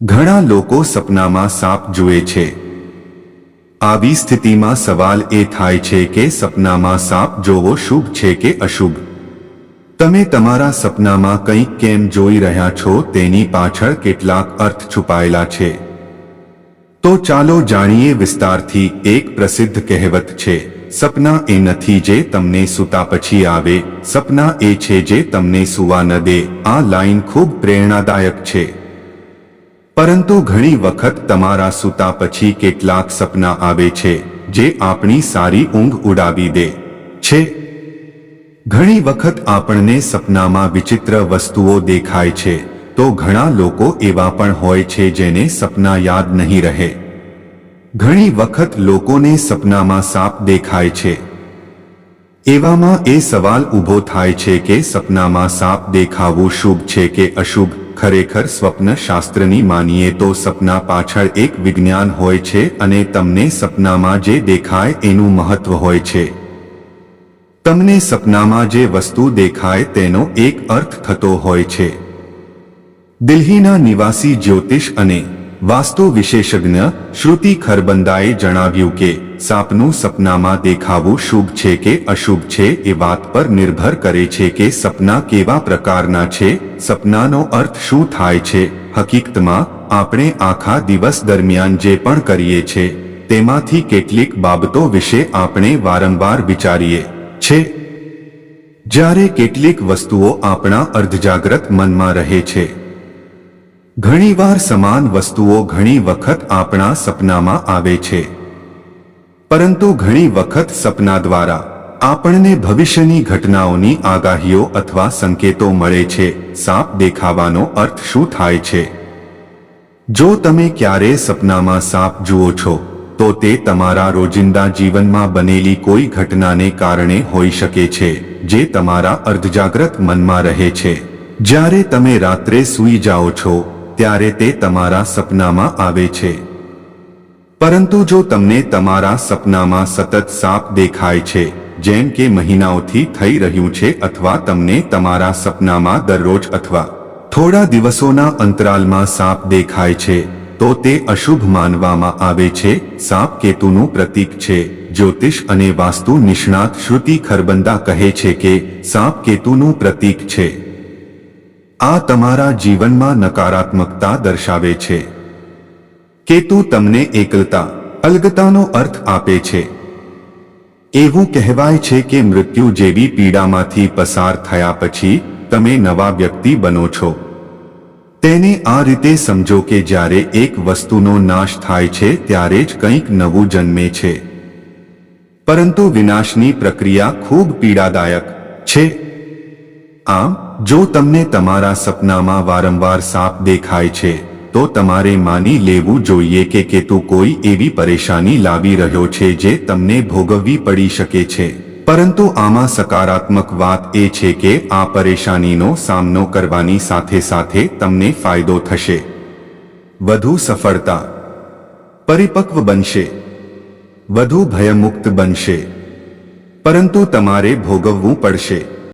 ઘણા લોકો સપનામાં સાપ જુએ છે. આવી સ્થિતિમાં સવાલ એ થાય છે કે સપનામાં સાપ જોવો શુભ છે કે અશુભ? તમે તમારા સપનામાં કંઈક કેમ જોઈ રહ્યા છો તેની પાછળ કેટલાક અર્થ છુપાયેલા છે. તો ચાલો જાણીએ વિસ્તારથી એક પ્રસિદ્ધ કહેવત છે, સપના એ નથી જે તમને સૂતા પછી આવે, સપના એ છે જે તમને સુવા ન દે, આ લાઈન ખૂબ પ્રેરણાદાયક છે. પરંતુ ઘણી વખત તમારા સૂતા પછી કેટલાક સપના આવે છે, જે આપણી સારી ઊંઘ ઉડાવી દે. છે. ઘણી વખત આપણને સપનામાં વિચિત્ર વસ્તુઓ દેખાય છે, તો ઘણા લોકો એવા પણ હોય છે જેને સપના યાદ નહીં રહે. ઘણી વખત લોકોને સપનામાં સાપ દેખાય છે. એવામાં એ સવાલ ઊભો થાય છે કે સપનામાં સાપ દેખાવું શુભ છે કે અશુભ? ખરેખર સ્વપ્ન શાસ્ત્રની માનીએ તો સપના પાછળ એક વિજ્ઞાન હોય છે અને તમને સપનામાં જે દેખાય એનું મહત્વ હોય છે. તમને સપનામાં જે વસ્તુ દેખાય તેનો એક અર્થ થતો હોય છે. દિલ્હીના નિવાસી જ્યોતિષ અને વાસ્તુ વિશેષજ્ઞ શ્રુતિ ખરબંદાએ જણાવ્યું કે સાપનું સપનામાં દેખાવું શુભ છે કે અશુભ છે એ વાત પર નિર્ભર કરે છે કે સપના કેવા પ્રકારના છે, સપનાનો અર્થ શું થાય છે. હકીકતમાં, આપણે આખા દિવસ દરમિયાન જે પણ કરીએ છે, તેમાંથી કેટલીક બાબતો વિશે આપણે વારંવાર વિચારીએ છે. જ્યારે કેટલીક વસ્તુઓ આપણા અર્ધજાગ્રત મનમાં રહે છે. ઘણીવાર સમાન વસ્તુઓ ઘણી વખત આપણા સપનામાં આવે છે. પરંતુ ઘણી વખત સપના દ્વારા આપણને ભવિષ્યની ઘટનાઓની આગાહીઓ અથવા સંકેતો મળે છે. સાપ દેખાવાનો અર્થ શું થાય છે? જો તમે ક્યારે સપનામાં સાપ જુઓ છો, તો તે તમારા રોજિંદા જીવનમાં બનેલી કોઈ ઘટનાને કારણે હોઈ શકે છે, જે તમારા અર્ધજાગ્રત મનમાં રહે છે. જ્યારે તમે રાત્રે સૂઈ જાઓ છો, ત્યારે તે તમારા સપનામાં આવે છે. પરંતુ જો તમને તમારા સપનામાં સતત સાપ દેખાય છે, જેમ કે મહિનાઓથી થઈ રહ્યું છે અથવા તમને તમારા સપનામાં દરરોજ અથવા થોડા દિવસોના અંતરાલમાં સાપ દેખાય છે, તો તે અશુભ માનવામાં આવે છે. સાપ કેતુનું પ્રતીક છે. જ્યોતિષ અને વાસ્તુ નિષ્ણાત શ્રુતિ ખરબંદા કહે છે કે સાપ કેતુનું પ્રતીક છે. આ તમારા જીવનમાં નકારાત્મકતા દર્શાવે છે. કેતુ તમને એકલતા, અલગતાનો અર્થ આપે છે. એવું કહેવાય છે કે મૃત્યુ જેવી પીડામાંથી પસાર થયા પછી તમે નવા વ્યક્તિ બનો છો. તેને આ રીતે સમજો કે જ્યારે એક વસ્તુનો નાશ થાય છે ત્યારે જ કંઈક નવું જન્મે છે. પરંતુ વિનાશની પ્રક્રિયા ખૂબ પીડાદાયક છે. આમ, જો તમને તમારા સપનામાં વારંવાર સાપ દેખાય છે તો તમારે માની લેવું જોઈએ કે કેતુ કોઈ એવી પરેશાની લાવી રહ્યો છે જે તમને ભોગવવી પડી શકે છે. પરંતુ આમાં સકારાત્મક વાત એ છે કે આ પરેશાનીનો સામનો કરવાની સાથે સાથે તમને ફાયદો થશે. વધુ સફળતા. પરિપક્વ બનશે. વધુ ભયમુક્ત બનશે. પરંતુ તમારે ભોગવવું પડશે.